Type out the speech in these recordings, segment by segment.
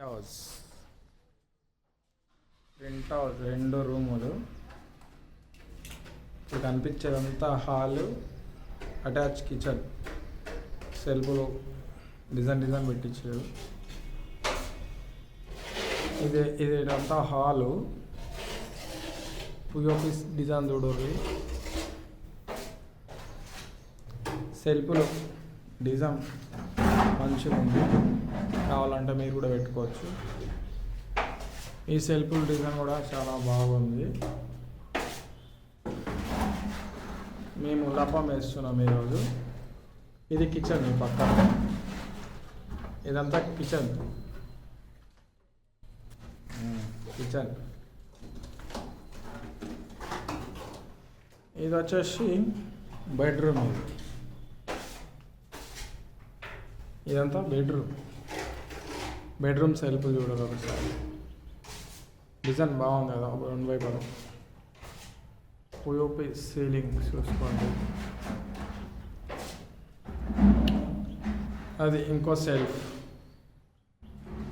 House rent house రెండు రూములు. ఇప్పుడు కనిపించేదంతా హాలు అటాచ్ కిచెన్. సెల్ఫ్లు డిజైన్ డిజైన్ పెట్టించారు. ఇది ఇది అంతా హాలు. పిఓపి డిజైన్ చూడరు సెల్ఫ్లు డిజైన్ మంచిగా ఉంది కావాలంటే మీరు కూడా పెట్టుకోవచ్చు. ఈ సెల్ఫ్ డిజైన్ కూడా చాలా బాగుంది. మేము లపం వేస్తున్నాం ఈరోజు. ఇది కిచెన్ ఈ పక్కన ఇదంతా కిచెన్. కిచెన్. ఇది వచ్చేసి బెడ్రూమ్ ఇది. ఇదంతా బెడ్రూమ్ బెడ్రూమ్ సెల్ఫ్ చూడాలి ఒకసారి. డిజైన్ బాగుంది కదా రెండు వైపులు. పిఓపి సీలింగ్ చూసుకోండి. అది ఇంకో సెల్ఫ్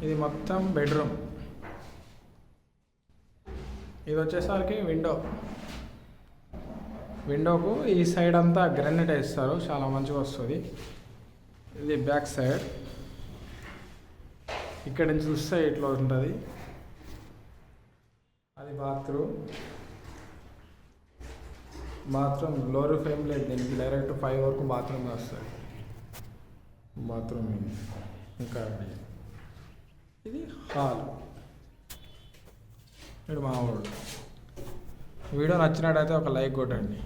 ఇది మొత్తం బెడ్రూమ్ ఇది వచ్చేసరికి విండో విండోకు ఈ సైడ్ అంతా గ్రానైట్ వేస్తారు చాలా మంచిగా వస్తుంది. ఇది బ్యాక్ సైడ్. ఇక్కడ నుంచి చూస్తే ఇట్లా ఉంటుంది? అది బాత్రూమ్. బాత్రూమ్ లోరు ఫేమ్ లేదు దీనికి. డైరెక్ట్ ఫైవ్ వరకు బాత్రూమ్ వస్తుంది. బాత్రూమ్. ఇంకా ఇది. హాల్. ఇక్కడ మా వాడు వీడియో నచ్చినట్టయితే ఒక లైక్ కొట్టండి.